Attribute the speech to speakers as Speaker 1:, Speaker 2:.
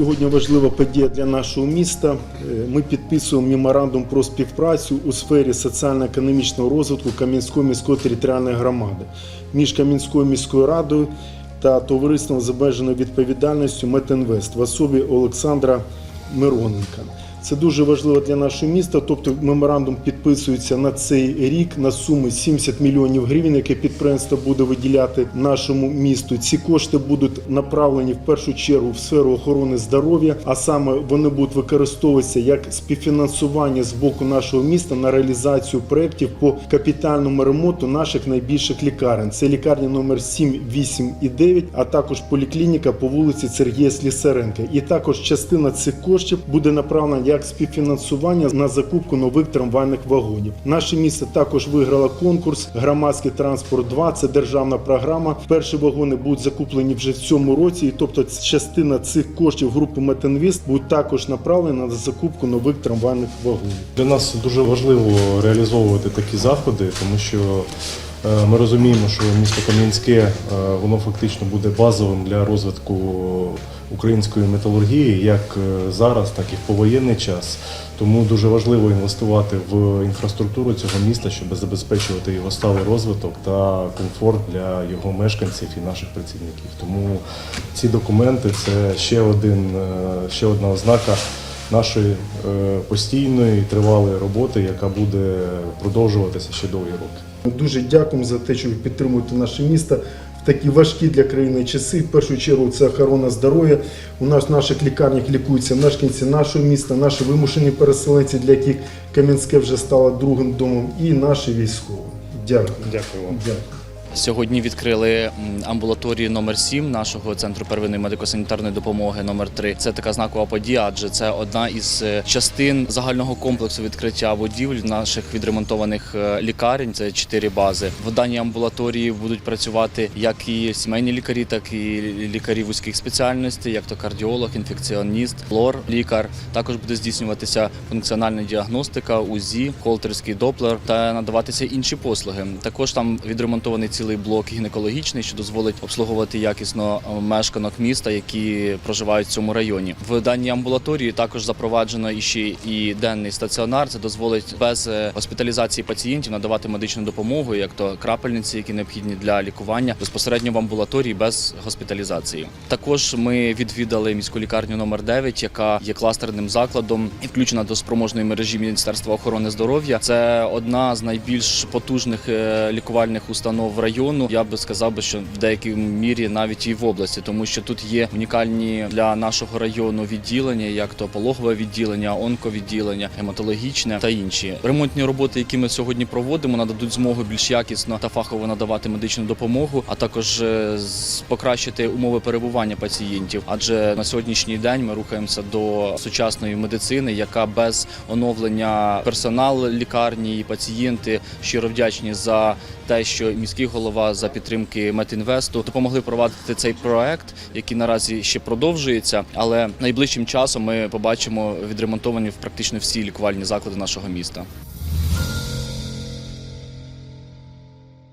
Speaker 1: Сьогодні важлива подія для нашого міста. Е, Ми підписуємо меморандум про співпрацю у сфері соціально-економічного розвитку Кам'янської міської територіальної громади між Кам'янською міською радою та товариством з обмеженою відповідальністю Метинвест в особі Олександра Мироненка. Це дуже важливо для нашого міста. Тобто меморандум підписується на цей рік на суми 70 мільйонів гривень, яке підприємство буде виділяти нашому місту. Ці кошти будуть направлені в першу чергу в сферу охорони здоров'я, а саме вони будуть використовуватися як співфінансування з боку нашого міста на реалізацію проєктів по капітальному ремонту наших найбільших лікарень. Це лікарня номер 7, 8 і 9, а також поліклініка по вулиці Сергія Слісаренка. І також частина цих коштів буде направлена як співфінансування на закупку нових трамвайних вагонів. Наше місто також виграло конкурс Громадський транспорт 2 Це державна програма. Перші вагони будуть закуплені вже в цьому році. І тобто частина цих коштів групи Метинвіст буде також направлена на закупку нових трамвайних вагонів.
Speaker 2: Для нас дуже важливо реалізовувати такі заходи, тому що ми розуміємо, що місто Кам'янське е, воно фактично буде базовим для розвитку української металургії як е, зараз, так і в повоєнний час. Тому дуже важливо інвестувати в інфраструктуру цього міста, щоб забезпечувати його сталий розвиток та комфорт для його мешканців і наших працівників. Тому ці документи це ще один е, ще одна ознака нашої е, постійної тривалої роботи, яка буде продовжуватися ще довгі роки.
Speaker 1: Ми Дуже дякуємо за те, що ви підтримуєте наше місто в такі важкі для країни часи. В першу чергу це охорона здоров'я. У нас в наших лікарнях лікуються мешканці нашого міста, наші вимушені переселенці, для яких Кам'янське вже стало другим домом, і наші військові. Дякую.
Speaker 2: Дякую вам.
Speaker 1: Дякую.
Speaker 3: Сьогодні відкрили амбулаторію номер 7 нашого центру первинної медико-санітарної допомоги номер 3 Це така знакова подія, адже це одна із е, частин загального комплексу відкриття будівель наших відремонтованих е, лікарень. Це чотири бази. В даній амбулаторії будуть працювати як і сімейні лікарі, так і лікарі вузьких спеціальностей, як то кардіолог, інфекціоніст, лор, лікар. Також буде здійснюватися функціональна діагностика, УЗІ, холтерський доплер та надаватися інші послуги. Також там відремонтований цілий блок гінекологічний, що дозволить обслуговувати якісно е, мешканок міста, які проживають в цьому районі. В даній амбулаторії також запроваджено і ще і денний стаціонар. Це дозволить без е, госпіталізації пацієнтів надавати медичну допомогу, як то крапельниці, які необхідні для лікування безпосередньо в амбулаторії без госпіталізації. Також ми відвідали міську лікарню номер 9 яка є кластерним закладом і включена до спроможної мережі Міністерства охорони здоров'я. Це одна з найбільш потужних е, лікувальних установ району. Я би сказав би, що в деякій мірі навіть і в області, тому що тут є унікальні для нашого району відділення, як то пологове відділення, онковідділення, гематологічне та інші ремонтні роботи, які ми сьогодні проводимо, нададуть змогу більш якісно та фахово надавати медичну допомогу, а також е, покращити умови перебування пацієнтів. Адже на сьогоднішній день ми рухаємося до сучасної медицини, яка без оновлення персонал лікарні і пацієнти щиро вдячні за те, що міський голова за підтримки Метінвесту допомогли провадити цей проект, який наразі ще продовжується. Але найближчим часом ми побачимо відремонтовані практично всі лікувальні заклади нашого міста.